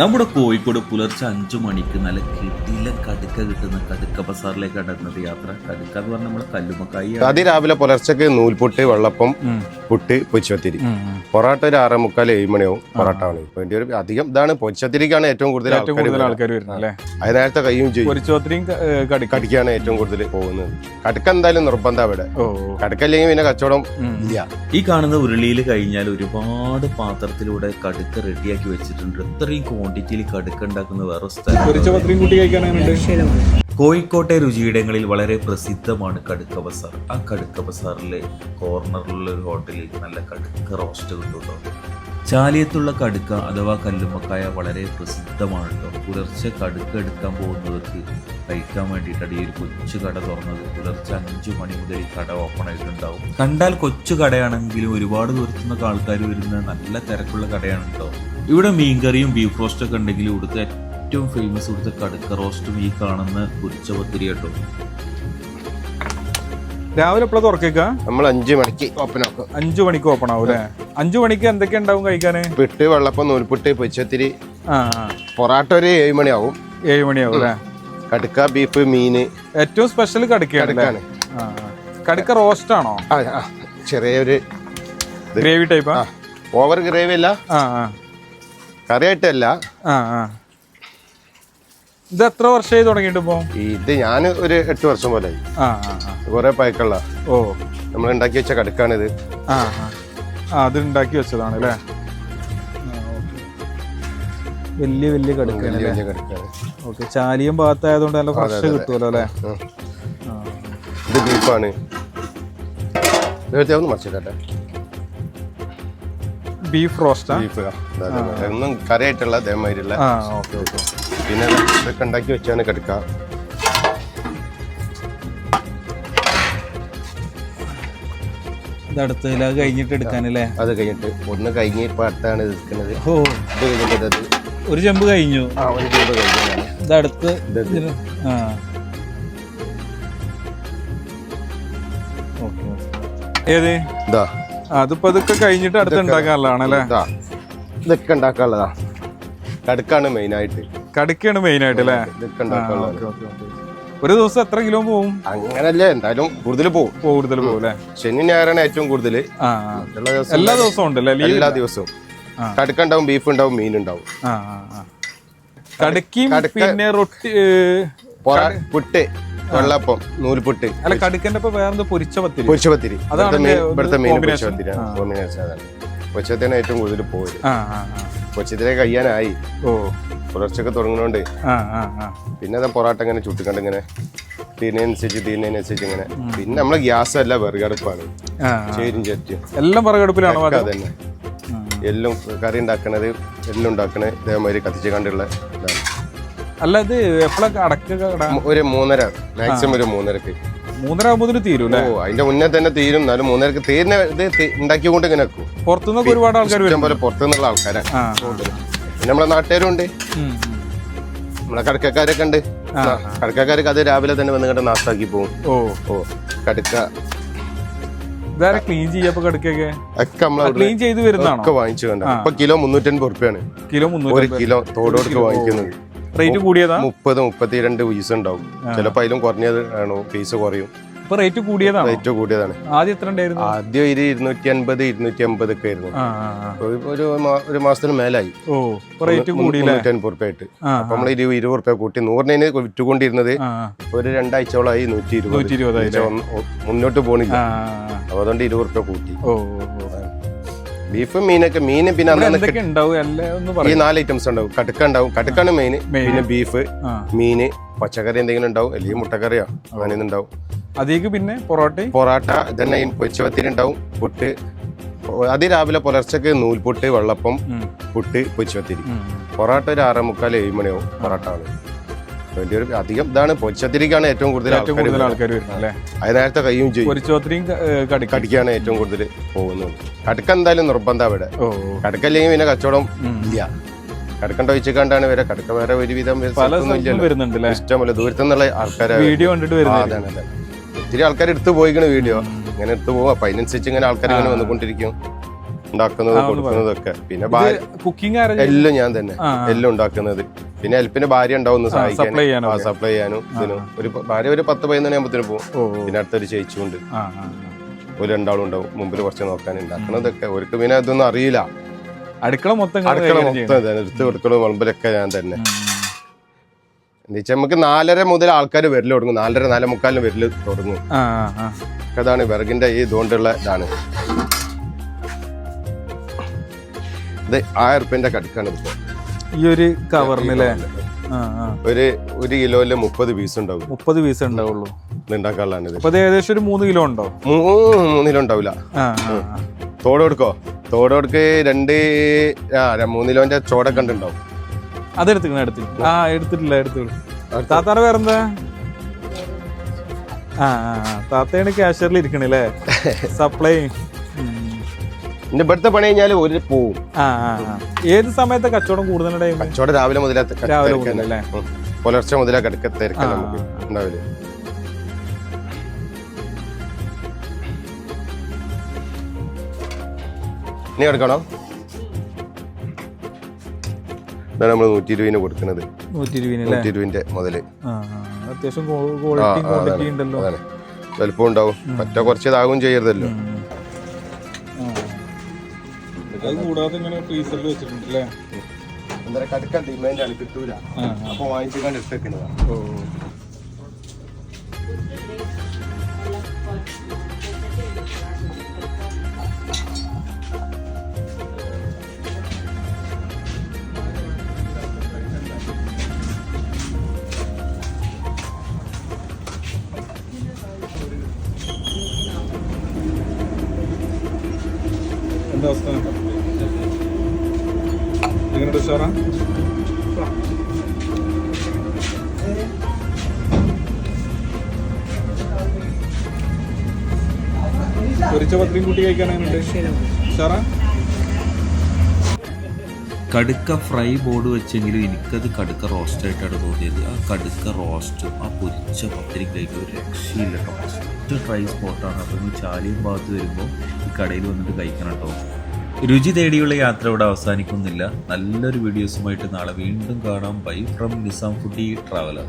നമ്മുടെ കോഴിക്കോട് പുലർച്ചെ അഞ്ചു മണിക്ക് നല്ല കിടില കടുക്ക കിട്ടുന്ന കടുക്ക ബസാറിലേക്ക് നടന്നത് യാത്ര. കടുക്ക എന്ന് പറഞ്ഞാൽ നമ്മളെ കല്ലുമക്കായി അതിരാവിലെ പുലർച്ചക്ക് നൂൽപുട്ട് വെള്ളപ്പം പുട്ട് പൊച്ചത്തിരി പൊറോട്ട ഒരു ആറേ മുക്കാൽ ഏഴ് മണിയാവും പൊറോട്ട ആണ് വേണ്ടി ഒരു അധികം ഇതാണ് പൊച്ചത്തിരിക്കാണ് ഏറ്റവും കൂടുതൽ ആൾക്കാർ വരുന്നത് അത് നേരത്തെ കയ്യും ചെയ്യും. കടിക്കാണ് ഏറ്റവും കൂടുതൽ പോകുന്നത്. കടുക്ക എന്തായാലും നിർബന്ധം അവിടെ. കടുക്കല്ലെങ്കിൽ പിന്നെ കച്ചവടം ഇല്ല. ഈ കാണുന്ന ഉരുളിയിൽ കഴിഞ്ഞാൽ ഒരുപാട് പാത്രത്തിലൂടെ കടുക്ക റെഡിയാക്കി വെച്ചിട്ടുണ്ട്. ഇത്രയും ക്വാണ്ടിറ്റിയിൽ കടുക്ക ഉണ്ടാക്കുന്ന വേറെ സ്ഥലം കോഴിക്കോട്ടെ രുചിയിടങ്ങളിൽ വളരെ പ്രസിദ്ധമാണ് കടുക്ക ബസാർ ആ കടുക്ക ബസാറിലെ കോർണറിലുള്ള ഒരു ഹോട്ടലിൽ നല്ല കടുക്ക റോസ്റ്റ് കിട്ടുമല്ലോ ചാലിയത്തുള്ള കടുക്ക അഥവാ കല്ലുമ്മക്കായ വളരെ പ്രസിദ്ധമാണ് പുലർച്ചെ കടുക്ക എടുക്കാൻ പോകുന്നവർക്ക് കഴിക്കാൻ വേണ്ടിയിട്ടാണ് ഈ ഒരു കൊച്ചു കട തുറന്നത്. പുലർച്ചെ അഞ്ചു മണി മുതൽ ഈ കട ഓപ്പൺ ആയിട്ടുണ്ടാവും. കണ്ടാൽ കൊച്ചു കടയാണെങ്കിലും ഒരുപാട് ദൂരത്തുനിന്നൊക്കെ ആൾക്കാർ വരുന്ന നല്ല തിരക്കുള്ള കടയാണ് കേട്ടോ ഇവിടെ മീൻകറിയും ബീഫ് റോസ്റ്റ് ഒക്കെ ഉണ്ടെങ്കിൽ ഇവിടുത്തെ ഏറ്റവും ഫേമസ് ഇവിടുത്തെ കടുക്ക റോസ്റ്റും ഈ കാണുന്ന കുരിച്ചപത്തിരി കേട്ടോ രാവിലെ എപ്പോഴാ തുറക്കേക്ക? നമ്മൾ അഞ്ചു മണിക്ക് ഓപ്പൺ ആക്കും. അഞ്ചു മണിക്ക് ഓപ്പൺ ആവും അല്ലേ? അഞ്ചു മണിക്ക് എന്തൊക്കെ ഉണ്ടാവും കഴിക്കാന്? പിട്ട് വെള്ളപ്പം നൂൽപുട്ട് പൊച്ചത്തിരി. പൊറോട്ട ഒരു ഏഴ് മണിയാവും. ഏഴ് മണിയാവും അല്ലേ? കടുക്ക ബീഫ് മീന്. ഏറ്റവും സ്പെഷ്യൽ കടുക്കയാണ്. കടുക്ക റോസ്റ്റ് ആണോ? ചെറിയൊരു ഗ്രേവി ടൈപ്പാ ഓവർ ഗ്രേവി അല്ല. കറിയായിട്ടല്ല. ഇത് എത്ര വർഷമായി തുടങ്ങിയിട്ട് ഇത് ഞാൻ ഒരു എട്ട് വർഷം പോലെ ആയി. ആ ആ. കുറെ പഴക്കള്ള ഓ. നമ്മൾ ഉണ്ടാക്കി വെച്ച കടുക്കാണിത്. ആ ആ. അത് ഉണ്ടാക്കി വെച്ചതാണ് അല്ലേ വലിയ വലിയ കടുക്കാണ് വലിയ വലിയ കടുക്കാണ്. ഓക്കെ. ചാലിയും ഭാഗത്തായതുകൊണ്ട് നല്ല ഫ്രഷ് കിട്ടുമല്ലോ അല്ലേ. ഇത് ബീഫാണ്. നേരത്തെ ഒന്ന് മറിച്ചിട്ടെ ബീഫ് റോസ്റ്റ്? ബീഫ് ഒന്നും കറിയായിട്ടുള്ള അതേമാതിരിയുള്ള പിന്നെ ഇതൊക്കെ ഉണ്ടാക്കി വെച്ചാണ് കടുക്ക. ഇത് അത് കഴിഞ്ഞിട്ട് എടുക്കാനല്ലേ? അത് കഴിഞ്ഞിട്ട്. ഒന്ന് കഴിഞ്ഞ് ഇപ്പൊ അടുത്താണ് എടുക്കുന്നത് ഓ. ഇത് കഴിഞ്ഞിട്ട് ഒരു ചെമ്പ് കഴിഞ്ഞു. ആ ഒരു ചൂട് കഴിഞ്ഞാണ് ഇത് അടുത്ത് ഇത് ഇതിന് ആ. ഓക്കെ ഏത്? ഇതാ. ആ, അതിപ്പോ ഇതൊക്കെ കഴിഞ്ഞിട്ട് അടുത്ത് ഉണ്ടാക്കാനുള്ളതാണ് അല്ലേ ഇതാ. ഇതൊക്കെ ഉണ്ടാക്കാനുള്ളതാ. കടുക്കാണ് മെയിൻ ആയിട്ട്. കടുക്കാണ് മെയിൻ ആയിട്ട് അല്ലേ? ഇതൊക്കെ ഉണ്ടാക്കാനുള്ളത്. Okay okay okay. ഒരു ദിവസം എത്ര കിലോ പോവും? അങ്ങനല്ലേ എന്തായാലും കൂടുതൽ പോകും കൂടുതൽ പോകും അല്ലേ? ശനി ഞായറാണ് ഏറ്റവും കൂടുതൽ എല്ലാ ദിവസവും ഉണ്ടല്ലേ? എല്ലാ ദിവസവും. കടുക്ക ഉണ്ടാവും ബീഫ് ഉണ്ടാവും മീൻ ഉണ്ടാവും. കടുക്കി പിന്നെ റൊട്ടി പുട്ട് വെള്ളപ്പം നൂൽപുട്ട്. അല്ല കടുക്കന്റെ വേറെന്താ വേറെന്തോ പൊരിച്ച പത്തിരി. പൊരിച്ചപത്തിരി. പത്തിരി ഇവിടുത്തെ മെയിൻ-. കോമ്പിനേഷൻ അതാണ് പൊരിച്ചത്തിന് ഏറ്റവും കൂടുതൽ പോയത്. കൊച്ചത്തിനെ. കഴിയാനായി. ഓ. പുലർച്ചൊക്കെ ആ പിന്നെ അതാ പൊറാട്ട ഇങ്ങനെ ചുട്ടിക്കണ്ട് ഇങ്ങനെ തീരുന്നതിനനുസരിച്ച് തീരുന്നതിനനുസരിച്ച് ഇങ്ങനെ. പിന്നെ നമ്മളെ ഗ്യാസ് അല്ല വിറകടുപ്പാണ്. ചേരും ചേറ്റും. എല്ലാം പറകടുപ്പിലാണോ അത് അതന്നെ. എല്ലാം കറി ഉണ്ടാക്കണത് എല്ലാം ഉണ്ടാക്കണത് ഇതേമാതിരി കത്തിച്ച് കണ്ടുള്ള ഇതാണ്. അല്ല ഇത് എപ്പോഴൊക്കെ അടക്ക കട ഒരു മൂന്നര മാക്സിമം ഒരു മൂന്നരക്ക്. മൂന്നര ആകുമ്പോൾ തീരും ഓ അതിന്റെ മുന്നേ തന്നെ തീരും. എന്നാലും മൂന്നരക്ക് തീരുന്ന ഇത് ഉണ്ടാക്കിക്കൊണ്ട് ഇങ്ങനെ വെക്കും. പുറത്തുനിന്നൊക്കെ ഒരുപാട് ആൾക്കാർ പോലെ പുറത്തുനിന്നുള്ള ആൾക്കാരാണ്. പിന്നെ നമ്മളെ നാട്ടുകാരും ഉണ്ട്. നമ്മളെ കടക്കക്കാരൊക്കെ ഉണ്ട്. കടക്കക്കാരൊക്കെ അത് രാവിലെ തന്നെ വന്ന് കണ്ട് നാസ്താക്കി പോകും ഓ. ഓ കടുക്ക. ഇതാരെ ക്ലീൻ ചെയ്യപ്പോ കടുക്കൊക്കെ? ഒക്കെ നമ്മളെ ക്ലീൻ ചെയ്ത് വരുന്നതാണോ? ഒക്കെ വാങ്ങിച്ചു കണ്ട ഇപ്പൊ കിലോ മുന്നൂറ്റൻപത് റുപ്യാണ്. കിലോ ഒരു കിലോ തോടോടൊക്കെ വാങ്ങിക്കുന്നത്. റേറ്റ് കൂടിയതാ? മുപ്പത് മുപ്പത്തിരണ്ട് പീസ് ഉണ്ടാവും. ചിലപ്പോ അതിലും കുറഞ്ഞത് ആണോ? പീസ് കുറയും. ഇപ്പൊ റേറ്റ് കൂടിയതാണ്? റേറ്റ് കൂടിയതാണ്. ആദ്യം എത്ര ഉണ്ടായിരുന്നു? ആദ്യം ഇത് ഇരുന്നൂറ്റി അൻപത് ഇരുന്നൂറ്റി അമ്പത് ഒക്കെ ആയിരുന്നു. ഒരു- ഒരു മാ- ഒരു മാസത്തിന് മേലായി. ഓ ഇപ്പൊ റേറ്റ് കൂടിയില്ലേ? മുന്നൂറ്റൻപത് റുപ്യ ആയിട്ട് ആ അപ്പൊ നമ്മൾ ഇരുപത് ഇരുപത് റുപ്യ കൂട്ടി. നൂറിന് വിറ്റുകൊണ്ടിരുന്നത് ആ ആ. ഒരു രണ്ടാഴ്ചയോളമായി നൂറ്റി ഇരുപത് നൂറ്റി ഇരുപതായി എന്നുവെച്ചാ ഒന്ന് ഒ- മുന്നോട്ട് പോണില്ല. ആ ആ, ആ. അപ്പൊ അതുകൊണ്ട് ഇരുപത് റുപ്യ കൂട്ടി. ഓ ഓ, ഓ. ബീഫ് മീനൊക്കെ മീന് പിന്നെ അന്ന് ഈ നാല് ഐറ്റംസ് ഉണ്ടാവും. കടുക്ക ഉണ്ടാവും. കടുക്കാണ് മെയിൻ പിന്നെ ബീഫ് മീന് പച്ചക്കറി എന്തെങ്കിലും ഉണ്ടാവും. അല്ലെങ്കിൽ മുട്ടക്കറിയോ? അങ്ങനെ ഉണ്ടാവും. അതിലേക്ക് പിന്നെ പൊറോട്ട? പൊറോട്ട ഇതന്നെ പൊച്ചവത്തിരി ഉണ്ടാവും. പുട്ട്. അതിരാവിലെ പുലർച്ചക്ക് നൂൽപുട്ട് വെള്ളപ്പം പുട്ട് പൊച്ചവത്തിരി പൊറോട്ട പൊറാട്ട ഒരു ആറേ മുക്കാൽ ഏഴ് മണിയാവും പൊറോട്ട ആണ് ഒരു അധികം ഇതാണ് പൊരിച്ചത്തിരിക്കാണ് ഏറ്റവും കൂടുതൽ ഏറ്റവും കൂടുതൽ ആൾക്കാർ വരുന്നത് അല്ലേ? അത് നേരത്തെ കയ്യും ചെയ്യും. പൊരിച്ചോത്തിരിയും കടിക്ക. കടിക്കാണ് ഏറ്റവും കൂടുതൽ പോകുന്നത്. കടുക്ക എന്തായാലും നിർബന്ധം അവിടെ. ഓ കടുക്കല്ലെങ്കിൽ പിന്നെ കച്ചവടം ഇല്ല. കടുക്കണ്ട ഒഴിച്ചിക്കാണ്ടാണ് വരെ കടുക്ക വേറെ ഒരുവിധം വരുന്നുണ്ട് ഇഷ്ടമല്ല ദൂരത്തു നിന്നുള്ള ആൾക്കാരെ വീഡിയോ കണ്ടിട്ട് വരുന്നത്. ഒത്തിരി ആൾക്കാർ എടുത്തു പോയിക്കണ് വീഡിയോ. ഇങ്ങനെ എടുത്തു പോകും അപ്പൊ അതിനനുസരിച്ച് ഇങ്ങനെ ആൾക്കാർ ഇങ്ങനെ വന്നുകൊണ്ടിരിക്കും. ഉണ്ടാക്കുന്നതും കൊടുക്കുന്നതൊക്കെ. പിന്നെ കുക്കിംഗ് എല്ലാം ഞാൻ തന്നെ. എല്ലാം ഉണ്ടാക്കുന്നത്. പിന്നെ ഹെൽപ്പിന് ഭാര്യ ഉണ്ടാവും ഒന്ന് സഹായിക്കാൻ സപ്ലൈ ചെയ്യാനും ഇതിനും. ഒരു ഭാര്യ ഒരു പത്ത് പതിനൊന്ന് മണിയാകുമ്പത്തിന് പോകും. പിന്നെ അടുത്തൊരു ചേച്ചിയുണ്ട്. ഒരു രണ്ടാളും ഉണ്ടാവും. മുമ്പിൽ കുറച്ച് നോക്കാൻ ഉണ്ടാക്കുന്നതൊക്കെ. അവർക്ക് പിന്നെ അതൊന്നും അറിയില്ല. അടുക്കള മൊത്തം അടുക്കള മൊത്തം. എടുത്ത് കൊടുക്കലും വളമ്പിലൊക്കെ ഞാൻ തന്നെ. എന്നുവെച്ചാൽ നമുക്ക് നാലര മുതൽ ആൾക്കാർ വരൽ തുടങ്ങും. നാലര നാലേ മുക്കാലിന് വരൽ തുടങ്ങും. അതാണ് വിറകിന്റെ ഈ ഇതുകൊണ്ടുള്ള ഇതാണ്. ഇത് ആയിരം റുപ്യന്റെ കടുക്കാണ് ഇപ്പൊ. ഈ ഒരു കവറിനല്ലേ ഒരു ഒരു കിലോയിൽ മുപ്പത് പീസ് ഉണ്ടാവും. മുപ്പത് പീസ് ഉണ്ടാവുള്ളൂ. ഉണ്ടാക്കാനുള്ളതാണ് ഇത്. അപ്പൊ അത് ഏകദേശം ഒരു മൂന്ന് കിലോ ഉണ്ടോ? മൂ- മൂന്നിലോ ഉണ്ടാവില്ല. തോട് കൊടുക്കോ? തോട് കൊടുക്ക് രണ്ട് ആ കിലോന്റെ ചോട ചോടൊക്കെ ഉണ്ടാവും അതെടുത്തിക്കണ എടുത്ത് ആ എടുത്തിട്ടില്ല എടുത്തില്ല താത്താറ വേറെന്താ ആ. താത്തയാണ് ക്യാഷ്യറിൽ ഇരിക്കണല്ലേ സപ്ലൈ പിന്നെ ഇവിടുത്തെ പണി കഴിഞ്ഞാൽ ഒരു പോവും ആ ആ ആ. ഏത് സമയത്ത് കച്ചവടം കൂടുതൽ കച്ചവടം രാവിലെ മുതലേ ത- രാവിലെ തിരക്കന്നെ. മുതലല്ലേ? ഉം. പുലർച്ചെ മുതലേ കിടക്ക ആ, നമുക്ക് ഇനി എടുക്കണോ ഇതാണ് നമ്മൾ നൂറ്റി ഇരുപതിന് കൊടുക്കുന്നത് നൂറ്റി ഇരുപതിന്റെ മുതൽ ആ ആ. അത്യാവശ്യം ക്വാളിറ്റി ആ, ആ, ക്വാണ്ടിറ്റി അതാണ്. ഉണ്ടല്ലോ അതാണ് വലുപ്പം ഉണ്ടാവും പറ്റ കുറച്ച് ഇതാകും ചെയ്യരുതല്ലോ അത് കൂടാതെ ഇങ്ങനെ ഫ്രീസറിൽ വെച്ചിട്ടുണ്ടല്ലേ എന്താ കടുക്കാൻ ഡിമാൻഡ് ആണ് കിട്ടൂല. അപ്പൊ വാങ്ങിച്ചുകൊണ്ട് ഇട്ടേക്കുന്നതാണ് ഓ. എന്താ അവസ്ഥ? എങ്ങനെയുണ്ട് സാറാ. പൊരിച്ച കഴിക്കാൻ കടുക്ക ഫ്രൈ ബോർഡ് വെച്ചെങ്കിലും എനിക്കത് കടുക്ക റോസ്റ്റ് ആയിട്ടാണ് തോന്നിയത്. ആ കടുക്ക റോസ്റ്റും ആ പൊരിച്ച പത്തിരി കഴിക്കുക ഒരു രക്ഷയില്ല ഫസ്റ്റ് ട്രൈ സ്പോട്ടാണ് അപ്പം ചാലിയും ഭാഗത്ത് വരുമ്പോൾ ഈ കടയിൽ വന്നിട്ട് കഴിക്കണം കേട്ടോ. രുചി തേടിയുള്ള യാത്ര ഇവിടെ അവസാനിക്കുന്നില്ല. നല്ലൊരു വീഡിയോസുമായിട്ട് നാളെ വീണ്ടും കാണാം. Bye from Nizam foodie traveller